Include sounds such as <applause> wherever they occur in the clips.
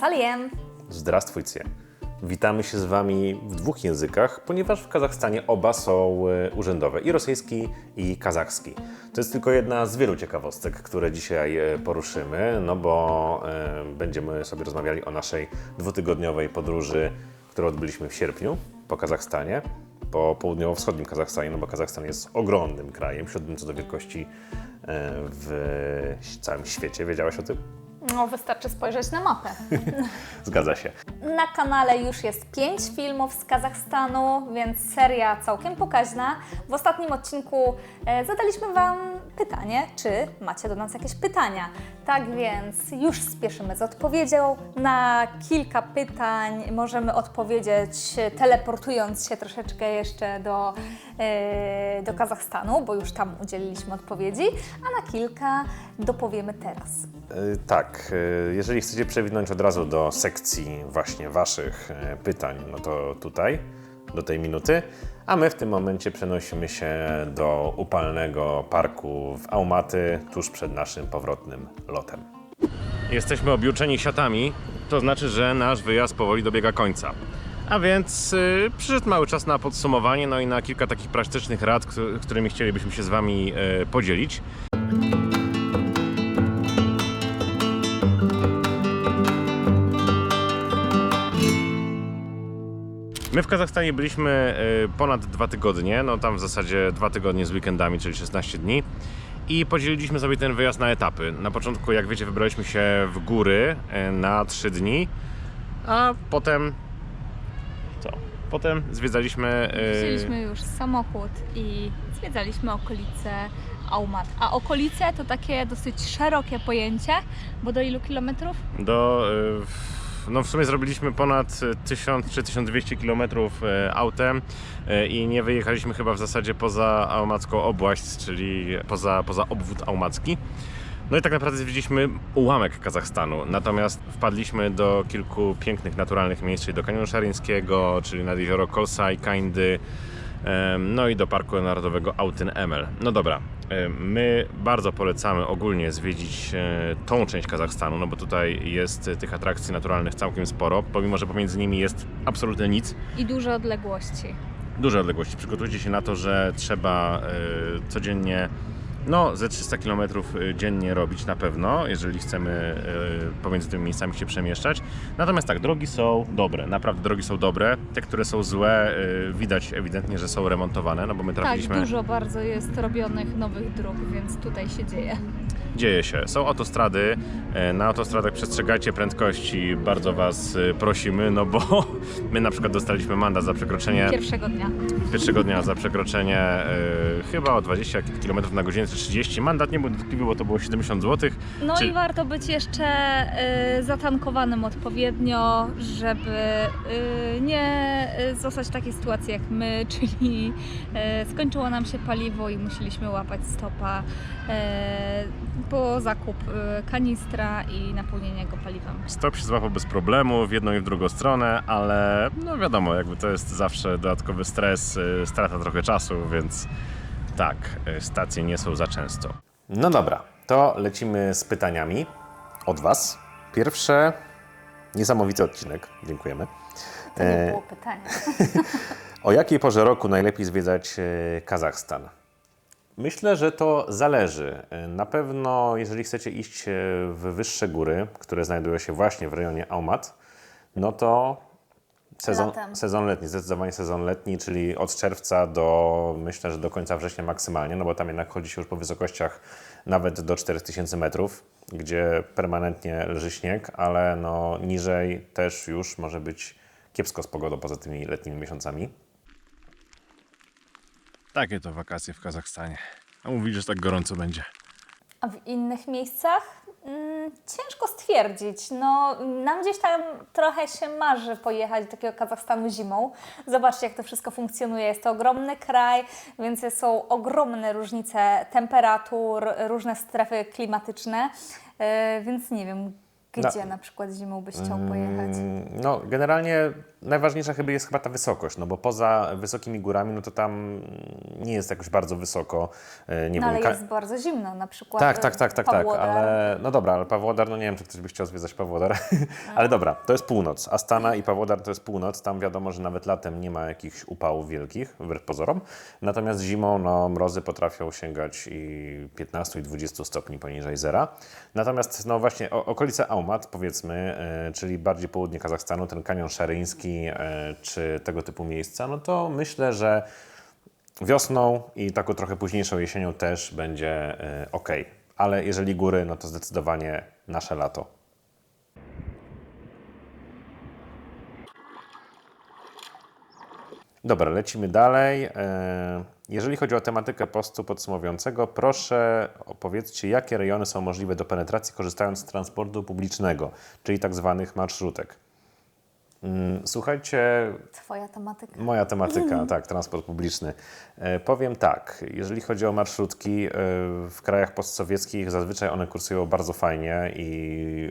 Saliem! Zdrastwujcie. Witamy się z Wami w dwóch językach, ponieważ w Kazachstanie oba są e, urzędowe i rosyjski, i kazachski. To jest tylko jedna z wielu ciekawostek, które dzisiaj e, poruszymy, no bo e, będziemy sobie rozmawiali o naszej dwutygodniowej podróży, którą odbyliśmy w sierpniu po Kazachstanie, po południowo-wschodnim Kazachstanie, no bo Kazachstan jest ogromnym krajem, siódmym co do wielkości w całym świecie. Wiedziałaś o tym? No, wystarczy spojrzeć na mapę. <laughs> Zgadza się. Na kanale już jest 5 filmów z Kazachstanu, więc seria całkiem pokaźna. W ostatnim odcinku e, zadaliśmy Wam pytanie, czy macie do nas jakieś pytania. Tak więc już spieszymy z odpowiedzią. Na kilka pytań możemy odpowiedzieć teleportując się troszeczkę jeszcze do, e, do Kazachstanu, bo już tam udzieliliśmy odpowiedzi, a na kilka dopowiemy teraz. E, Tak, e, jeżeli chcecie przewinąć od razu do sekcji właśnie Waszych pytań, no to tutaj, do tej minuty, a my w tym momencie przenosimy się do upalnego parku w Aumaty, tuż przed naszym powrotnym lotem. Jesteśmy objuczeni siatami, to znaczy, że nasz wyjazd powoli dobiega końca. A więc y, przyszedł mały czas na podsumowanie, no i na kilka takich praktycznych rad, któ- którymi chcielibyśmy się z Wami e, podzielić. My w Kazachstanie byliśmy e, ponad dwa tygodnie, no tam w zasadzie dwa tygodnie z weekendami, czyli 16 dni. I podzieliliśmy sobie ten wyjazd na etapy. Na początku, jak wiecie, wybraliśmy się w góry e, na 3 dni, a potem. Co? Potem zwiedzaliśmy. e, Wzięliśmy już samochód i zwiedzaliśmy okolice Aumat. A okolice to takie dosyć szerokie pojęcie, bo do ilu kilometrów? do. w- No w sumie zrobiliśmy ponad 1000 czy 1200 km autem e, i nie wyjechaliśmy chyba w zasadzie poza Aumacką Obłaść, czyli poza, poza obwód aumacki. No i tak naprawdę zwiedziliśmy ułamek Kazachstanu, natomiast wpadliśmy do kilku pięknych naturalnych miejsc, czyli do kanionu szaryńskiego, czyli nad jezioro Kolsaj, Kaindy, em, no i do Parku Narodowego Autyn Emel. No dobra, my bardzo polecamy ogólnie zwiedzić e, tą część Kazachstanu, no bo tutaj jest e, tych atrakcji naturalnych całkiem sporo, pomimo że pomiędzy nimi jest absolutnie nic. I duże odległości. Duże odległości. Przygotujcie się na to, że trzeba e, codziennie no, ze 300 km dziennie robić na pewno, jeżeli chcemy e, pomiędzy tymi miejscami się przemieszczać. Natomiast tak, drogi są dobre, naprawdę drogi są dobre. Te, które są złe, e, widać ewidentnie, że są remontowane, no bo my Tak, trafiliśmy... dużo bardzo jest robionych nowych dróg, więc tutaj się dzieje. Dzieje się. Są autostrady. E, Na autostradach przestrzegajcie prędkości. Bardzo Was prosimy, no bo <laughs> my na przykład dostaliśmy mandat za przekroczenie Pierwszego dnia. pierwszego dnia za przekroczenie e, chyba o 20 km na godzinę czy 30. Mandat nie był dotkliwy, bo to było 70 zł. No Czy- i warto być jeszcze y, zatankowanym odpowiednio, żeby y, nie y, zostać w takiej sytuacji jak my, <laughs> czyli y, skończyło nam się paliwo i musieliśmy łapać stopa y, po zakup y, kanistra i napełnienie go paliwem. Stop się złapał bez problemu w jedną i w drugą stronę, ale no wiadomo, jakby to jest zawsze dodatkowy stres, e, strata trochę czasu, więc tak, e, stacje nie są za często. No dobra, to lecimy z pytaniami od Was. Pierwsze, niesamowity odcinek, dziękujemy. To nie E, było pytania. <laughs> <laughs> O jakiej porze roku najlepiej zwiedzać e, Kazachstan? Myślę, że to zależy. Na pewno, jeżeli chcecie iść w wyższe góry, które znajdują się właśnie w rejonie Aumat, no to sezon, Latem. sezon letni, zdecydowanie sezon letni, czyli od czerwca do myślę, że do końca września maksymalnie, no bo tam jednak chodzi się już po wysokościach nawet do 4000 metrów, gdzie permanentnie leży śnieg, ale no niżej też już może być kiepsko z pogodą poza tymi letnimi miesiącami. Takie to wakacje w Kazachstanie. A mówisz, że tak gorąco będzie. A w innych miejscach? Mm, ciężko stwierdzić. No, nam gdzieś tam trochę się marzy pojechać do takiego Kazachstanu zimą. Zobaczcie, jak to wszystko funkcjonuje. Jest to ogromny kraj, więc są ogromne różnice temperatur, różne strefy klimatyczne. E, więc nie wiem, Gdzie na przykład zimą byś chciał pojechać? Mm, No, generalnie najważniejsza chyba jest chyba ta wysokość, no bo poza wysokimi górami, no to tam nie jest jakoś bardzo wysoko. e, Nie No ale wiem, ka- jest bardzo zimno, na przykład Tak, tak, tak, tak, tak, ale no dobra, ale Pawłodar, no nie wiem, czy ktoś by chciał zwiedzać Pawłodar, <laughs> ale dobra, to jest północ. Astana i Pawłodar to jest północ, tam wiadomo, że nawet latem nie ma jakichś upałów wielkich, wbrew pozorom, natomiast zimą, no mrozy potrafią sięgać i 15 i 20 stopni poniżej zera. Natomiast, no właśnie, okolice Aumat, powiedzmy, e, czyli bardziej południe Kazachstanu, ten kanion szaryński, e, czy tego typu miejsca, no to myślę, że Wiosną i taką trochę późniejszą jesienią też będzie ok. Ale jeżeli góry, no to zdecydowanie nasze lato. Dobra, lecimy dalej. Jeżeli chodzi o tematykę postu podsumowującego, proszę opowiedzcie, jakie rejony są możliwe do penetracji korzystając z transportu publicznego, czyli tak zwanych marszrutek. Mm, Słuchajcie, Twoja tematyka. Moja tematyka, tak, transport publiczny. E, powiem tak, jeżeli chodzi o marszrutki, e, w krajach postsowieckich zazwyczaj one kursują bardzo fajnie i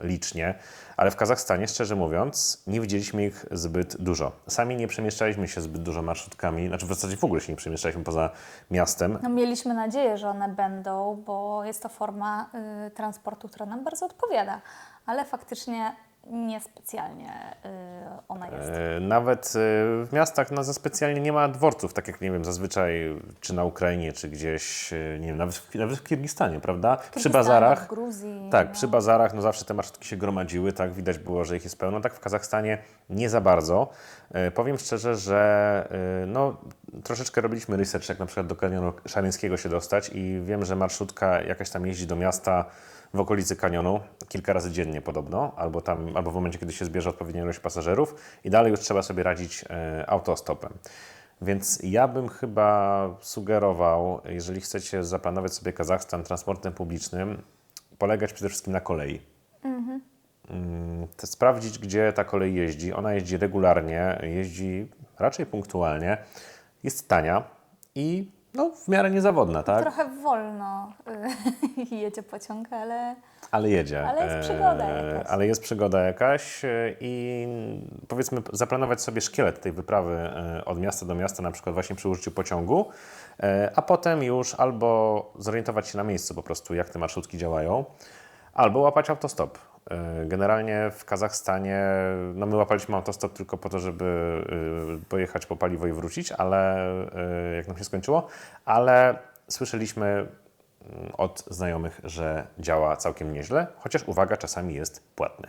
e, licznie, ale w Kazachstanie, szczerze mówiąc, nie widzieliśmy ich zbyt dużo. Sami nie przemieszczaliśmy się zbyt dużo marszrutkami, znaczy w zasadzie w ogóle się nie przemieszczaliśmy poza miastem. No, mieliśmy nadzieję, że one będą, bo jest to forma y, transportu, która nam bardzo odpowiada, ale faktycznie niespecjalnie y, ona jest. E, Nawet e, w miastach no, specjalnie nie ma dworców, tak jak nie wiem, zazwyczaj czy na Ukrainie, czy gdzieś, e, nie wiem, nawet w, nawet w Kirgistanie, prawda? Przy Kirgistanie, bazarach. W Gruzji. Tak, no. przy bazarach no zawsze te marszrutki się gromadziły, tak, widać było, że ich jest pełno. Tak w Kazachstanie nie za bardzo. E, powiem szczerze, że e, no, troszeczkę robiliśmy research, jak na przykład do kanionu szaryńskiego się dostać i wiem, że marszutka jakaś tam jeździ do miasta w okolicy kanionu kilka razy dziennie podobno, albo tam, albo w momencie, kiedy się zbierze odpowiednia ilość pasażerów i dalej już trzeba sobie radzić e, autostopem. Więc ja bym chyba sugerował, jeżeli chcecie zaplanować sobie Kazachstan transportem publicznym, polegać przede wszystkim na kolei. Mm, to sprawdzić, gdzie ta kolej jeździ. Ona jeździ regularnie, jeździ raczej punktualnie, jest tania i no, w miarę niezawodna, tak? Trochę wolno y, <laughs> jedzie pociąg, ale Ale jedzie. Ale jest przygoda E, jakaś. Ale jest przygoda jakaś e, i powiedzmy zaplanować sobie szkielet tej wyprawy e, od miasta do miasta, na przykład właśnie przy użyciu pociągu, a potem już albo zorientować się na miejscu po prostu, jak te marszrutki działają, albo łapać autostop. E, Generalnie w Kazachstanie, no my łapaliśmy autostop tylko po to, żeby e, pojechać po paliwo i wrócić, ale e, jak nam się skończyło, ale słyszeliśmy mm, od znajomych, że działa całkiem nieźle, chociaż uwaga, czasami jest płatny.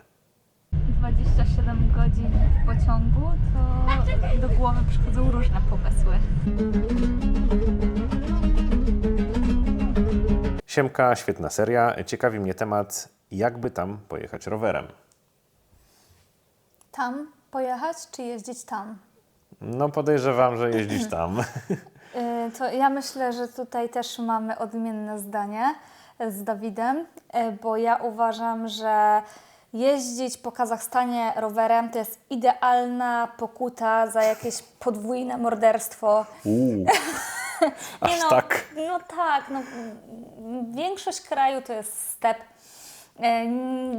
27 godzin w pociągu, to do głowy przychodzą różne pomysły. Siemka, świetna seria. Ciekawi mnie temat, jakby tam pojechać rowerem. tam pojechać, czy jeździć tam? No podejrzewam, że jeździć tam. Y, To ja myślę, że tutaj też mamy odmienne zdanie z Dawidem, y, bo ja uważam, że jeździć po Kazachstanie rowerem to jest idealna pokuta za jakieś podwójne morderstwo. Uuu, aż no, tak. No tak, no, mm, większość kraju to jest step. E,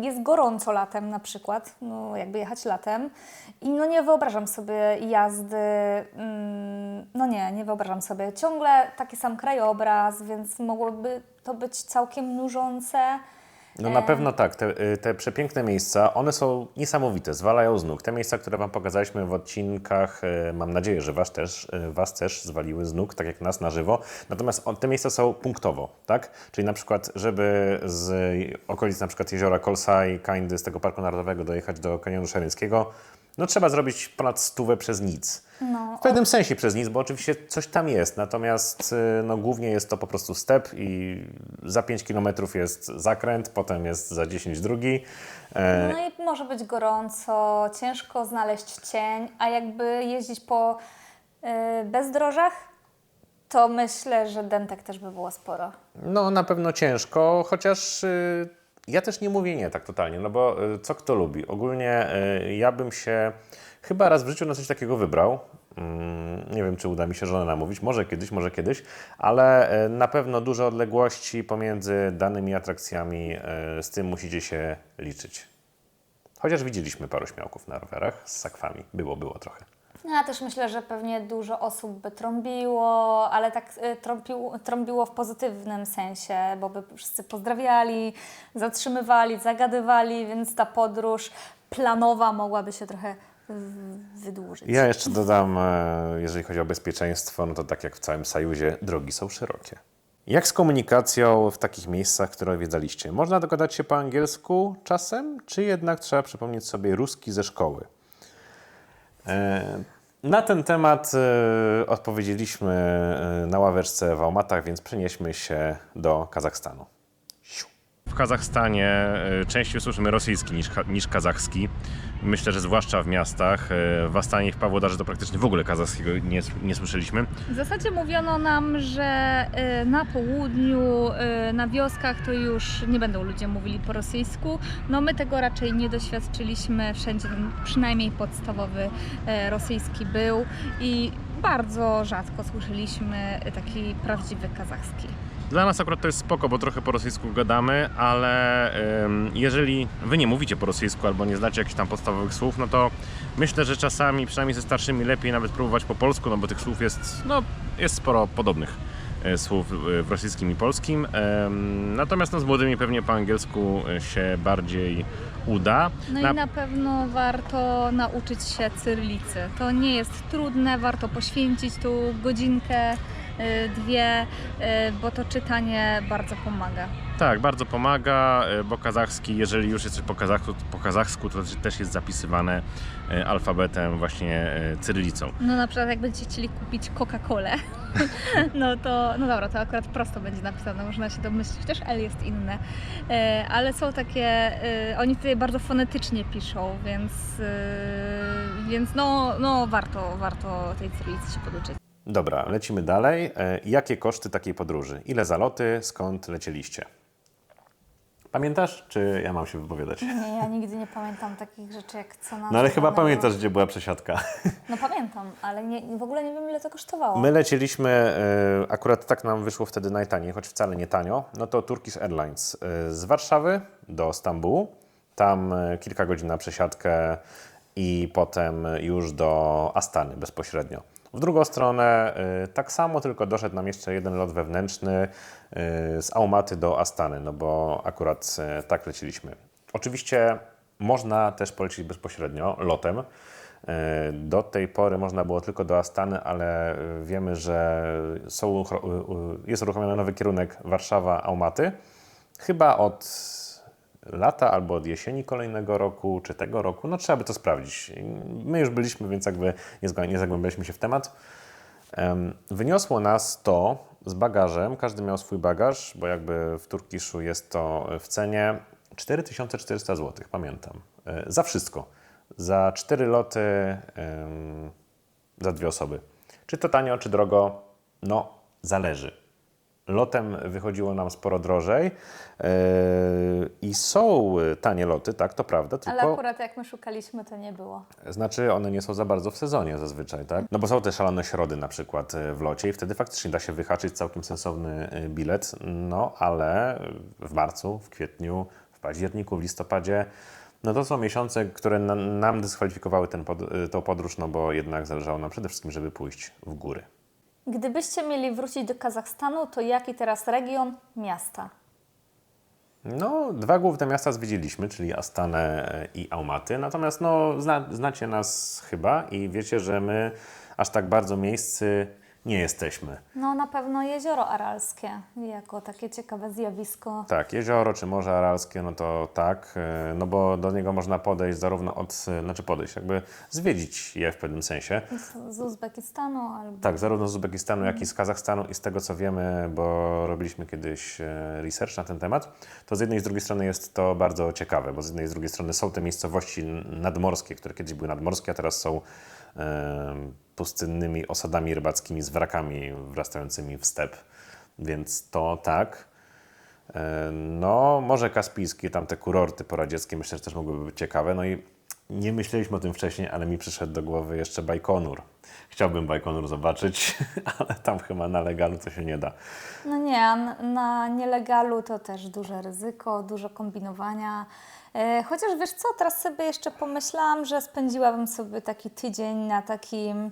Jest gorąco latem na przykład, no jakby jechać latem i no nie wyobrażam sobie jazdy, mm, no nie, nie wyobrażam sobie. Ciągle taki sam krajobraz, więc mogłoby to być całkiem nużące. No na pewno tak. Te, y, te przepiękne miejsca, one są niesamowite, zwalają z nóg. Te miejsca, które Wam pokazaliśmy w odcinkach, y, mam nadzieję, że Was też, y, was też zwaliły z nóg, tak jak nas na żywo. Natomiast te miejsca są punktowo, tak? Czyli na przykład, żeby z okolic na przykład jeziora Kolsaj, Kindy, z tego Parku Narodowego dojechać do Kanionu Szeryńskiego, no trzeba zrobić ponad stówę przez nic. No, W pewnym sensie przez nic, bo oczywiście coś tam jest, natomiast y, no, głównie jest to po prostu step i za 5 km jest zakręt, potem jest za 10 drugi. E, No i może być gorąco, ciężko znaleźć cień, a jakby jeździć po y, bezdrożach, to myślę, że dentek też by było sporo. No na pewno ciężko, chociaż y, ja też nie mówię nie tak totalnie, no bo y, co kto lubi. Ogólnie y, ja bym się chyba raz w życiu na coś takiego wybrał. Mm, Nie wiem, czy uda mi się żonę namówić, może kiedyś, może kiedyś, ale e, na pewno duże odległości pomiędzy danymi atrakcjami, z tym musicie się liczyć. Chociaż widzieliśmy paru śmiałków na rowerach z sakwami. Było, było trochę. Ja też myślę, że pewnie dużo osób by trąbiło, ale tak y, trąbiło, trąbiło w pozytywnym sensie, bo by wszyscy pozdrawiali, zatrzymywali, zagadywali, więc ta podróż planowa mogłaby się trochę wydłużyć. Ja jeszcze dodam, e, jeżeli chodzi o bezpieczeństwo, no to tak jak w całym Sajuzie, drogi są szerokie. Jak z komunikacją w takich miejscach, które odwiedzaliście? Można dogadać się po angielsku czasem, czy jednak trzeba przypomnieć sobie ruski ze szkoły? E, Na ten temat e, odpowiedzieliśmy e, na ławeczce w Almatach, więc przenieśmy się do Kazachstanu. Kazachstanie e, częściej słyszymy rosyjski niż, niż kazachski. Myślę, że zwłaszcza w miastach. E, W Astanie i w Pawłodarze to praktycznie w ogóle kazachskiego nie, nie słyszeliśmy. W zasadzie mówiono nam, że y, na południu, na wioskach to już nie będą ludzie mówili po rosyjsku. No my tego raczej nie doświadczyliśmy. Wszędzie przynajmniej podstawowy rosyjski był i bardzo rzadko słyszeliśmy taki prawdziwy kazachski. Dla nas akurat to jest spoko, bo trochę po rosyjsku gadamy, ale jeżeli wy nie mówicie po rosyjsku albo nie znacie jakichś tam podstawowych słów, no to myślę, że czasami, przynajmniej ze starszymi, lepiej nawet próbować po polsku, no bo tych słów jest, no, jest sporo podobnych e, słów e, w rosyjskim i polskim. Natomiast no, z młodymi pewnie po angielsku e, się bardziej uda. No Na- i na pewno warto nauczyć się cyrylicy. To nie jest trudne, warto poświęcić tu godzinkę, dwie, y, bo to czytanie bardzo pomaga. Tak, bardzo pomaga, e, bo kazachski, jeżeli już jest coś po kazachsku, po kazachsku to też jest zapisywane alfabetem właśnie cyrylicą. No na przykład jak będziecie chcieli kupić Coca-Colę, <laughs> no to, no dobra, to akurat prosto będzie napisane, można się domyślić, też L jest inne, ale są takie, oni tutaj bardzo fonetycznie piszą, więc, więc no, no warto, warto tej cyrylicy się poduczyć. Dobra, lecimy dalej. E, Jakie koszty takiej podróży? Ile zaloty? Skąd lecieliście? Pamiętasz, czy ja mam się wypowiadać? Nie, ja nigdy nie pamiętam takich rzeczy jak cena. No ale chyba pamiętasz, gdzie była przesiadka. No pamiętam, ale nie, w ogóle nie wiem ile to kosztowało. My lecieliśmy, e, akurat tak nam wyszło wtedy najtaniej, choć wcale nie tanio, no to Turkish Airlines e, z Warszawy do Stambułu, tam kilka godzin na przesiadkę i potem już do Astany bezpośrednio. W drugą stronę e, tak samo, tylko doszedł nam jeszcze jeden lot wewnętrzny e, z Aumaty do Astany, no bo akurat e, tak leciliśmy. Oczywiście można też polecieć bezpośrednio lotem. Do tej pory można było tylko do Astany, ale wiemy, że są, jest uruchomiony nowy kierunek Warszawa-Aumaty. Chyba od lata albo od jesieni kolejnego roku, czy tego roku. No trzeba by to sprawdzić. My już byliśmy, więc jakby nie, zagłębialiśmy się w temat. Em, Wyniosło nas to z bagażem, każdy miał swój bagaż, bo jakby w Turkiszu jest to w cenie 4400 zł, pamiętam. E, Za wszystko. Za cztery loty, za dwie osoby. Czy to tanio, czy drogo? No, zależy. Lotem wychodziło nam sporo drożej e, i są tanie loty, tak, to prawda, tylko... Ale akurat jak my szukaliśmy, to nie było. Znaczy, one nie są za bardzo w sezonie zazwyczaj, tak? No bo są te szalone środy na przykład e, w locie i wtedy faktycznie da się wyhaczyć całkiem sensowny e, bilet, no ale w marcu, w kwietniu, w październiku, w listopadzie, no to są miesiące, które na, nam dyskwalifikowały ten pod, podróż, no bo jednak zależało nam przede wszystkim, żeby pójść w góry. Gdybyście mieli wrócić do Kazachstanu, to jaki teraz region, miasta? No, dwa główne miasta zwiedziliśmy, czyli Astanę e, i Almaty. Natomiast no, zna, znacie nas chyba i wiecie, że my aż tak bardzo miejscy nie jesteśmy. No na pewno jezioro Aralskie, jako takie ciekawe zjawisko. Tak, jezioro czy Morze Aralskie, no to tak, e, no bo do niego można podejść zarówno od, e, znaczy podejść, jakby zwiedzić je w pewnym sensie. Z, z Uzbekistanu albo... Tak, zarówno z Uzbekistanu, jak i z Kazachstanu i z tego co wiemy, bo robiliśmy kiedyś e, research na ten temat, to z jednej i z drugiej strony jest to bardzo ciekawe, bo z jednej i z drugiej strony są te miejscowości nadmorskie, które kiedyś były nadmorskie, a teraz są pustynnymi osadami rybackimi z wrakami wrastającymi w step, więc to tak. E, No, Morze Kaspijskie, tam te kurorty poradzieckie myślę, że też mogłyby być ciekawe. No i Nie myśleliśmy o tym wcześniej, ale mi przyszedł do głowy jeszcze Bajkonur. Chciałbym Bajkonur zobaczyć, <laughs> ale tam chyba na legalu to się nie da. No nie, na nielegalu to też duże ryzyko, dużo kombinowania. E, Chociaż wiesz co, teraz sobie jeszcze pomyślałam, że spędziłabym sobie taki tydzień na takim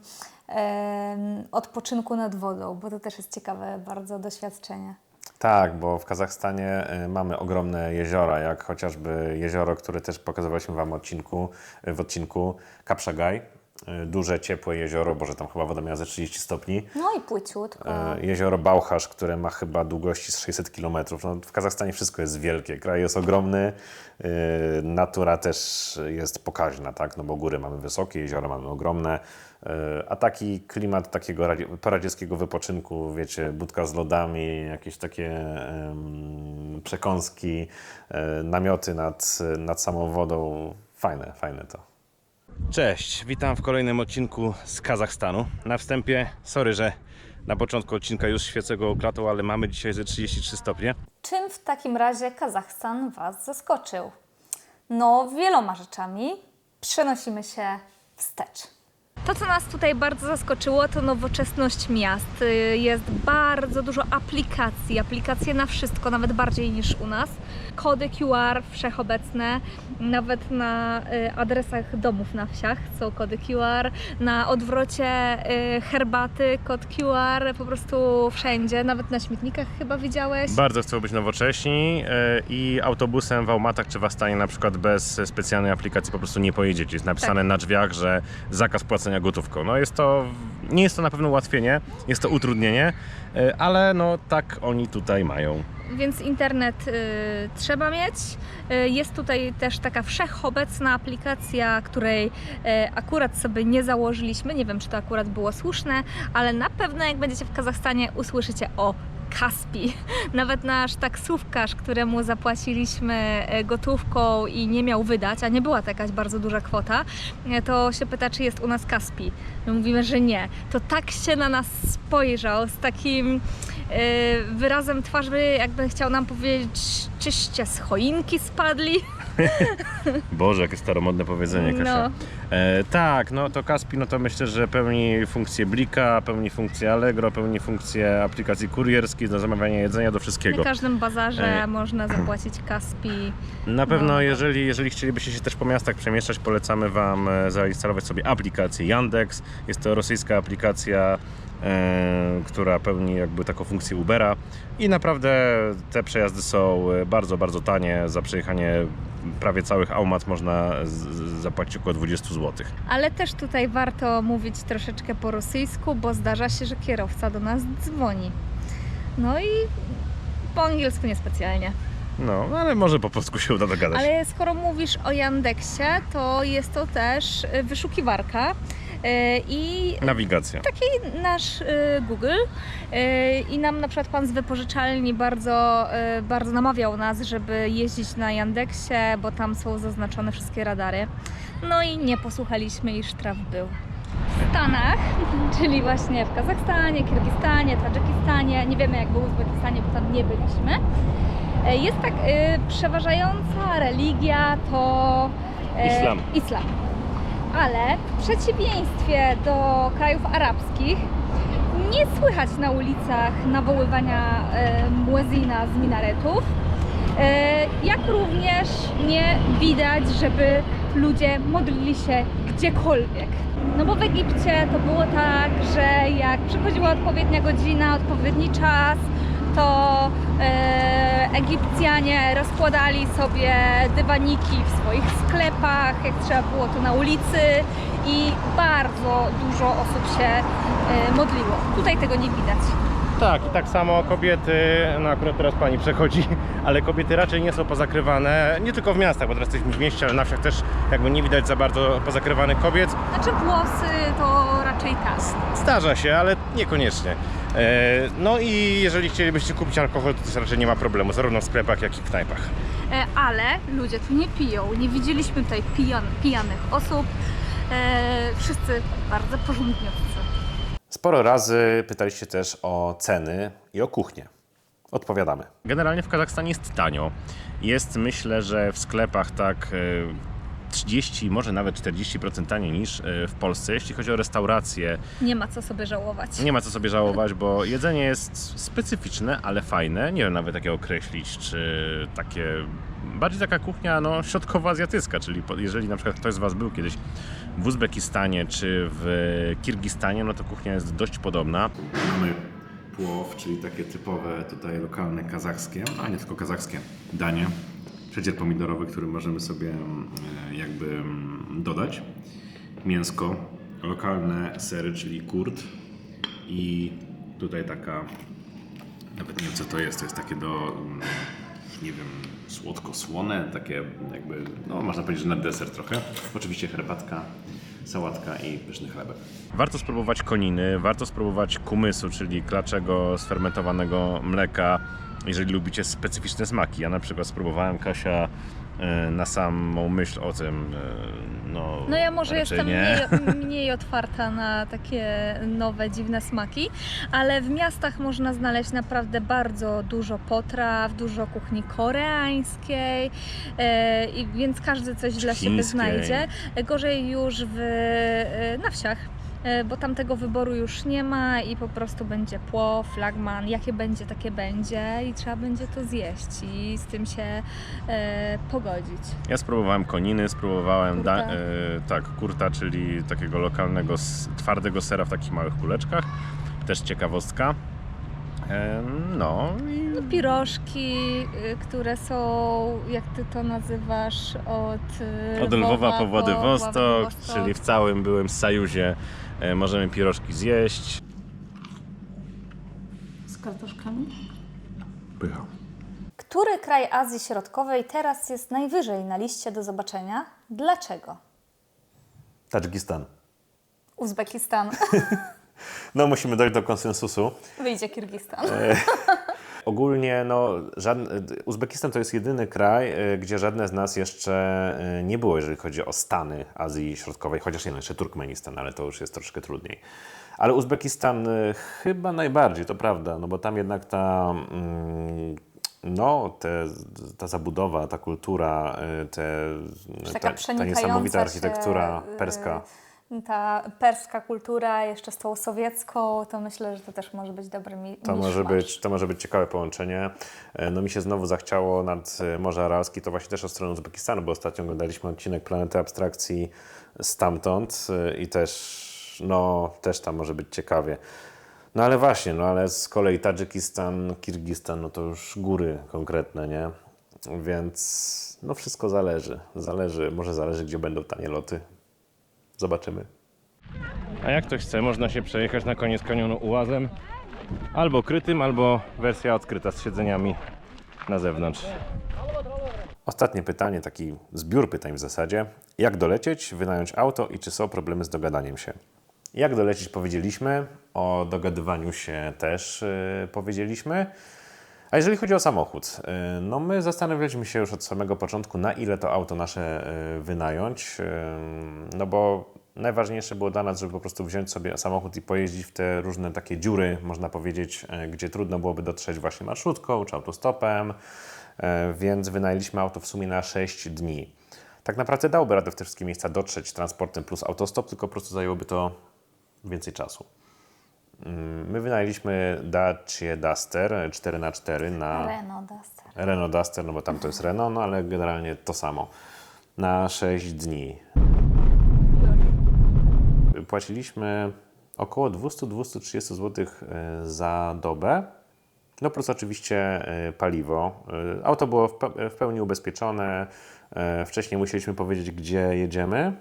em, odpoczynku nad wodą, bo to też jest ciekawe bardzo doświadczenie. Tak, bo w Kazachstanie y, mamy ogromne jeziora, jak chociażby jezioro, które też pokazywaliśmy Wam odcinku, w odcinku Kapszagaj. Y, Duże, ciepłe jezioro, bo że tam chyba woda miała ze 30 stopni. No i płyciutko. E, Jezioro Bałchasz, które ma chyba długości z 600 km. No, w Kazachstanie wszystko jest wielkie, kraj jest ogromny, yy, natura też jest pokaźna, tak? no bo góry mamy wysokie, jeziora mamy ogromne, a taki klimat takiego radzie- poradzieckiego wypoczynku, wiecie, budka z lodami, jakieś takie em, przekąski, namioty nad, nad samą wodą, fajne, fajne to. Cześć, witam w kolejnym odcinku z Kazachstanu. Na wstępie, sorry, że na początku odcinka już świecę go klatą, ale mamy dzisiaj ze 33 stopnie. Czym w takim razie Kazachstan Was zaskoczył? No, wieloma rzeczami. Przenosimy się wstecz. To, co nas tutaj bardzo zaskoczyło, to nowoczesność miast. Y, Jest bardzo dużo aplikacji, aplikacje na wszystko, nawet bardziej niż u nas. Kody QR wszechobecne, nawet na y, adresach domów na wsiach są kody QR, na odwrocie y, herbaty kod QR, po prostu wszędzie, nawet na śmietnikach chyba widziałeś. Bardzo chcą być nowocześni i autobusem w Aumatach czy w Astanie na przykład bez specjalnej aplikacji po prostu nie pojedziecie. Jest napisane na drzwiach, że zakaz płacenia gotówką. No jest to, nie jest to na pewno ułatwienie, jest to utrudnienie, e, ale no tak oni tutaj mają. Więc internet y, trzeba mieć. Y, jest tutaj też taka wszechobecna aplikacja, której y, akurat sobie nie założyliśmy. Nie wiem, czy to akurat było słuszne, ale na pewno jak będziecie w Kazachstanie, usłyszycie o Kaspi. <laughs> Nawet nasz taksówkarz, któremu zapłaciliśmy y, gotówką i nie miał wydać, a nie była to jakaś bardzo duża kwota, y, to się pyta, czy jest u nas Kaspi. My mówimy, że nie. To tak się na nas spojrzał z takim y, wyrazem twarzy, jakby chciał nam powiedzieć, czyście z choinki spadli. <laughs> Boże, jakie staromodne powiedzenie, Kasia. No. E, tak, no to Kaspi, no to myślę, że pełni funkcję Blika, pełni funkcję Allegro, pełni funkcję aplikacji kurierskiej do zamawiania jedzenia, do wszystkiego. Na każdym bazarze E. można zapłacić Kaspi. Na pewno, No. jeżeli, jeżeli chcielibyście się też po miastach przemieszczać, polecamy Wam e, zainstalować sobie aplikację Yandex. Jest to rosyjska aplikacja, e, która pełni jakby taką funkcję Ubera i naprawdę te przejazdy są e, bardzo, bardzo tanie. Za przejechanie prawie całych Aumat można zapłacić około 20 zł. Ale też tutaj warto mówić troszeczkę po rosyjsku, bo zdarza się, że kierowca do nas dzwoni. No i po angielsku niespecjalnie. No, ale może po polsku się uda dogadać. Ale skoro mówisz o Yandexie, to jest to też y, wyszukiwarka. Y, I Nawigacja. taki nasz y, Google y, i nam na przykład pan z wypożyczalni bardzo, bardzo namawiał nas, żeby jeździć na Yandexie, bo tam są zaznaczone wszystkie radary. No i nie posłuchaliśmy i sztraf był. W Stanach, <laughs> czyli właśnie w Kazachstanie, Kirgistanie, Tadżykistanie, nie wiemy jak było w Uzbekistanie, bo tam nie byliśmy. Jest tak, przeważająca religia to Islam. islam. Ale w przeciwieństwie do krajów arabskich nie słychać na ulicach nawoływania muezina z minaretów, e, jak również nie widać, żeby ludzie modlili się gdziekolwiek. No bo w Egipcie to było tak, że jak przychodziła odpowiednia godzina, odpowiedni czas, to e, Egipcjanie rozkładali sobie dywaniki w swoich sklepach, jak trzeba było to na ulicy i bardzo dużo osób się e, modliło. Tutaj tego nie widać. Tak, i tak samo kobiety, no akurat teraz pani przechodzi, <laughs> ale kobiety raczej nie są pozakrywane, nie tylko w miastach, bo teraz jesteśmy w mieście, ale na wsiach też jakby nie widać za bardzo pozakrywanych kobiet. Znaczy włosy to raczej tak. Zdarza się, ale niekoniecznie. E, No i jeżeli chcielibyście kupić alkohol, to też raczej nie ma problemu, zarówno w sklepach, jak i w knajpach. E, ale ludzie tu nie piją. Nie widzieliśmy tutaj pijan, pijanych osób. E, wszyscy bardzo porządniowcy. Sporo razy pytaliście też o ceny i o kuchnię. Odpowiadamy. Generalnie w Kazachstanie jest tanio. Jest myślę, że w sklepach tak e, 30, może nawet 40% taniej niż e, w Polsce. Jeśli chodzi o restauracje, Nie ma co sobie żałować. nie ma co sobie żałować, bo jedzenie jest specyficzne, ale fajne. Nie wiem nawet jak je określić, czy takie bardziej taka kuchnia no, środkowoazjatycka, czyli jeżeli na przykład ktoś z Was był kiedyś w Uzbekistanie czy w Kirgistanie, no to kuchnia jest dość podobna. Mamy płow, czyli takie typowe tutaj lokalne kazachskie, a nie tylko kazachskie danie. Przecier pomidorowy, który możemy sobie mm, jakby mm, dodać. Mięsko, lokalne sery, czyli kurt i tutaj taka, nawet nie wiem co to jest, to jest takie do, mm, nie wiem, słodko-słone, takie jakby, no można powiedzieć, że na deser trochę. Oczywiście herbatka, sałatka i pyszny chlebek. Warto spróbować koniny, warto spróbować kumysu, czyli klaczego sfermentowanego mleka, jeżeli lubicie specyficzne smaki. Ja na przykład spróbowałem Kasia e, na samą myśl o tym, e, no, No ja może jestem nie. mniej, <laughs> mniej otwarta na takie nowe, dziwne smaki, ale w miastach można znaleźć naprawdę bardzo dużo potraw, dużo kuchni koreańskiej, e, więc każdy coś dla siebie znajdzie. Gorzej już w, na wsiach. E, Bo tam tego wyboru już nie ma i po prostu będzie płow, flagman, jakie będzie, takie będzie i trzeba będzie to zjeść i z tym się e, pogodzić. Ja spróbowałem koniny, spróbowałem da, Kurta. e, tak, kurta, czyli takiego lokalnego twardego sera w takich małych kuleczkach. Też ciekawostka. E, no i Pirożki, y, które są, jak ty to nazywasz, od, y, od Lwowa po po Władywostok, czyli w całym byłym Sajuzie możemy pirożki zjeść. Z kartoszkami? Pycha. Który kraj Azji Środkowej teraz jest najwyżej na liście do zobaczenia? Dlaczego? Tadżykistan. Uzbekistan. <laughs> No, musimy dojść do konsensusu. Wyjdzie Kirgistan. Ogólnie, no, żadne, Uzbekistan to jest jedyny kraj, y, gdzie żadne z nas jeszcze y, nie było, jeżeli chodzi o Stany Azji Środkowej, chociaż nie, no, jeszcze Turkmenistan, ale to już jest troszkę trudniej. Ale Uzbekistan y, chyba najbardziej, to prawda, no bo tam jednak ta, mm, no, te, ta zabudowa, ta kultura, te, ta, ta niesamowita architektura perska. Ta perska kultura jeszcze z tą sowiecką, to myślę, że to też może być dobry mi To może, być, to może być ciekawe połączenie. E, No mi się znowu zachciało nad e, Morze Aralskie, to właśnie też o stronę Uzbekistanu, bo ostatnio oglądaliśmy odcinek Planety Abstrakcji stamtąd e, i też, no, też tam może być ciekawie. No ale właśnie, no ale z kolei Tadżykistan, Kirgistan, no to już góry konkretne, nie? Więc no wszystko zależy. Zależy, może zależy, gdzie będą tanie loty. Zobaczymy. A jak ktoś chce, można się przejechać na koniec kanionu ułazem, albo krytym, albo wersja odkryta z siedzeniami na zewnątrz. Ostatnie pytanie, taki zbiór pytań w zasadzie. Jak dolecieć, wynająć auto i czy są problemy z dogadaniem się? Jak dolecieć powiedzieliśmy, o dogadywaniu się też yy, powiedzieliśmy. A jeżeli chodzi o samochód, yy, no my zastanawialiśmy się już od samego początku, na ile to auto nasze yy, wynająć, yy, no bo najważniejsze było dla nas, żeby po prostu wziąć sobie samochód i pojeździć w te różne takie dziury, można powiedzieć, gdzie trudno byłoby dotrzeć właśnie marszrutką czy autostopem, więc wynajęliśmy auto w sumie na 6 dni. Tak naprawdę dałoby radę w te wszystkie miejsca dotrzeć transportem plus autostop, tylko po prostu zajęłoby to więcej czasu. Mm, My wynajęliśmy Dacia Duster 4x4 na Renault Duster. Renault Duster, no bo tam to jest Renault, no ale generalnie to samo. Na 6 dni. Płaciliśmy około 200-230 zł za dobę. No plus oczywiście e, paliwo. E, Auto było w pe- w pełni ubezpieczone. E, Wcześniej musieliśmy powiedzieć, gdzie jedziemy.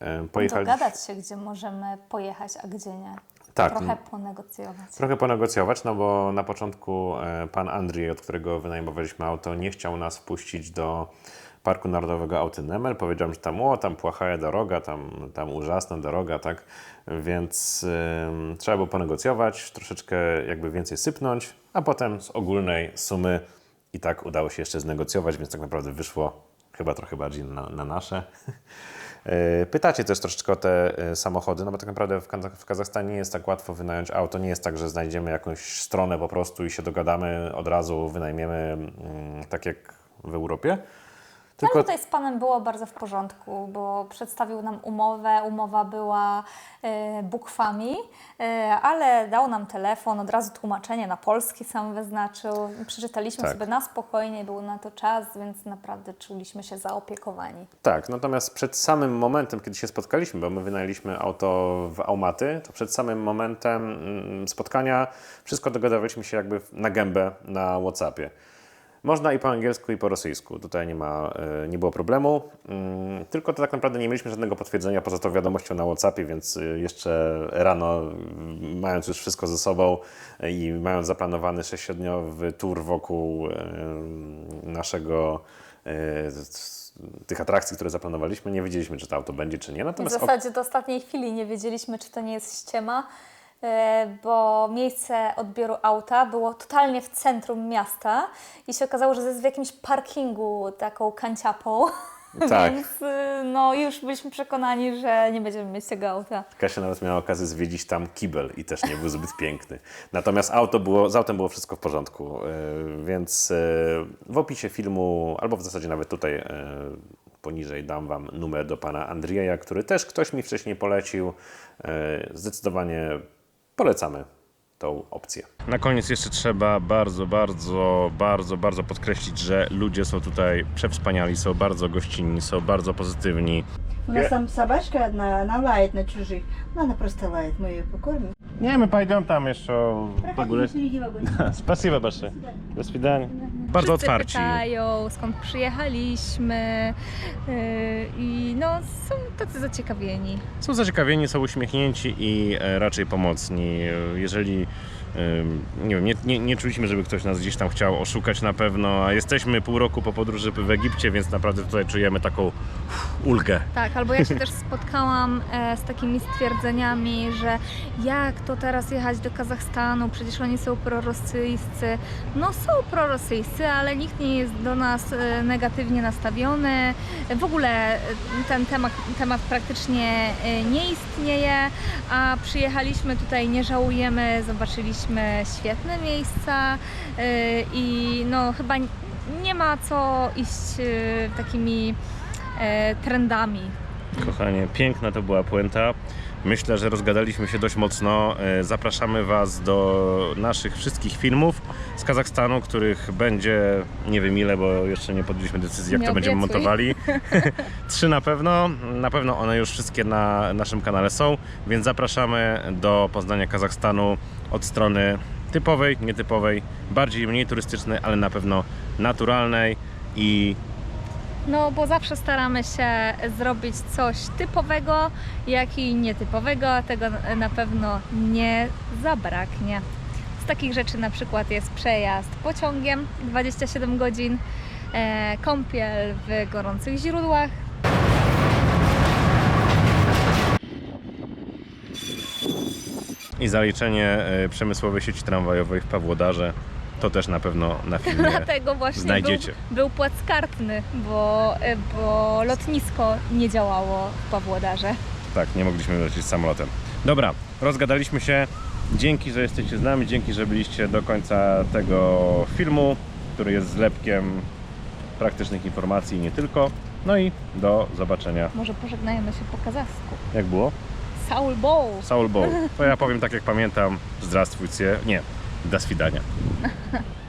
E, Pojechali... Dogadać się, gdzie możemy pojechać, a gdzie nie Tak, Trochę ponegocjować. Trochę ponegocjować, no bo na początku e, pan Andrzej, od którego wynajmowaliśmy auto, nie chciał nas wpuścić do Parku Narodowego Auty Nemel. Powiedział, że tam, o, tam płacha droga, tam, tam ужасna droga, tak? Więc ym, trzeba było ponegocjować, troszeczkę jakby więcej sypnąć, a potem z ogólnej sumy i tak udało się jeszcze znegocjować, więc tak naprawdę wyszło chyba trochę bardziej na, na nasze. <laughs> E, Pytacie też troszeczkę o te e, samochody, no bo tak naprawdę w, Kazach- w Kazachstanie nie jest tak łatwo wynająć auto. Nie jest tak, że znajdziemy jakąś stronę po prostu i się dogadamy, od razu wynajmiemy, mm, tak jak w Europie. No Tylko ale tutaj z Panem było bardzo w porządku, bo przedstawił nam umowę. Umowa była e, bukwami, e, ale dał nam telefon, od razu tłumaczenie na polski sam wyznaczył. Przeczytaliśmy Tak. sobie na spokojnie, był na to czas, więc naprawdę czuliśmy się zaopiekowani. Tak, natomiast przed samym momentem, kiedy się spotkaliśmy, bo my wynajęliśmy auto w Aumaty, to przed samym momentem mm, spotkania wszystko dogadywaliśmy się jakby na gębę na Whatsappie. Można i po angielsku, i po rosyjsku. Tutaj nie, ma, y, nie było problemu. Mm, Tylko to tak naprawdę nie mieliśmy żadnego potwierdzenia poza tą wiadomością na Whatsappie, więc y, jeszcze rano, y, mając już wszystko ze sobą y, i mając zaplanowany sześciodniowy tour wokół naszego tych atrakcji, które zaplanowaliśmy, nie wiedzieliśmy, czy to auto będzie, czy nie. W Natomiast ok- zasadzie do ostatniej chwili nie wiedzieliśmy, czy to nie jest ściema, e, bo miejsce odbioru auta było totalnie w centrum miasta i się okazało, że jest w jakimś parkingu taką kanciapą. <laughs> Tak. Więc y, no, już byliśmy przekonani, że nie będziemy mieć tego auta. Kasia nawet miała okazję zwiedzić tam kibel i też nie był zbyt piękny. Natomiast auto było, z autem było wszystko w porządku, yy, więc yy, w opisie filmu, albo w zasadzie nawet tutaj poniżej dam Wam numer do pana Andrzeja, który też ktoś mi wcześniej polecił. Zdecydowanie polecamy tą opcję. Na koniec jeszcze trzeba bardzo, bardzo, bardzo, bardzo podkreślić, że ludzie są tutaj przewspaniali, są bardzo gościnni, są bardzo pozytywni. У нас там собачка одна, она лает на чужих. Ну, она просто лает, мы ее покормим. Nie, my pójdziemy tam jeszcze Проходи впереди вагончик. Spasiba basze. Do swidania. Bardzo Wszyscy otwarci. pytają, skąd przyjechaliśmy yy, i no, są tacy zaciekawieni. Są zaciekawieni, są uśmiechnięci i e, raczej pomocni. Jeżeli nie wiem, nie, nie, nie czuliśmy, żeby ktoś nas gdzieś tam chciał oszukać na pewno, a jesteśmy pół roku po podróży w Egipcie, więc naprawdę tutaj czujemy taką ulgę. Tak, albo ja się też spotkałam e, z takimi stwierdzeniami, że jak to teraz jechać do Kazachstanu, przecież oni są prorosyjscy. No są prorosyjscy, ale nikt nie jest do nas e, negatywnie nastawiony. W ogóle e, ten temat, temat praktycznie e, nie istnieje, a przyjechaliśmy tutaj, nie żałujemy, zobaczyliśmy świetne miejsca e, i no chyba nie ma co iść e, takimi trendami. Kochanie, piękna to była puenta. Myślę, że rozgadaliśmy się dość mocno. E, Zapraszamy Was do naszych wszystkich filmów z Kazachstanu, których będzie nie wiem ile, bo jeszcze nie podjęliśmy decyzji, jak Nie to będziemy obiecuj. montowali. <laughs> Trzy na pewno. Na pewno one już wszystkie na naszym kanale są, więc zapraszamy do poznania Kazachstanu od strony typowej, nietypowej, bardziej mniej turystycznej, ale na pewno naturalnej i No, bo zawsze staramy się zrobić coś typowego, jak i nietypowego, a tego na pewno nie zabraknie. Z takich rzeczy na przykład jest przejazd pociągiem 27 godzin, e, kąpiel w gorących źródłach, i zaliczenie e, przemysłowej sieci tramwajowej w Pawłodarze. To też na pewno na <laughs> filmie dlatego właśnie znajdziecie. był, był płac kartny, bo, e, bo lotnisko nie działało w Pawłodarze. Tak, nie mogliśmy lecieć samolotem. Dobra, rozgadaliśmy się. Dzięki, że jesteście z nami, dzięki, że byliście do końca tego filmu, który jest zlepkiem praktycznych informacji i nie tylko. No i do zobaczenia. Może pożegnajmy się po kazachsku. Jak było? Saul Bowl! Saul Bowl. <laughs> To ja powiem tak jak pamiętam. Zdrastwujcie. Nie, do swidania. <laughs>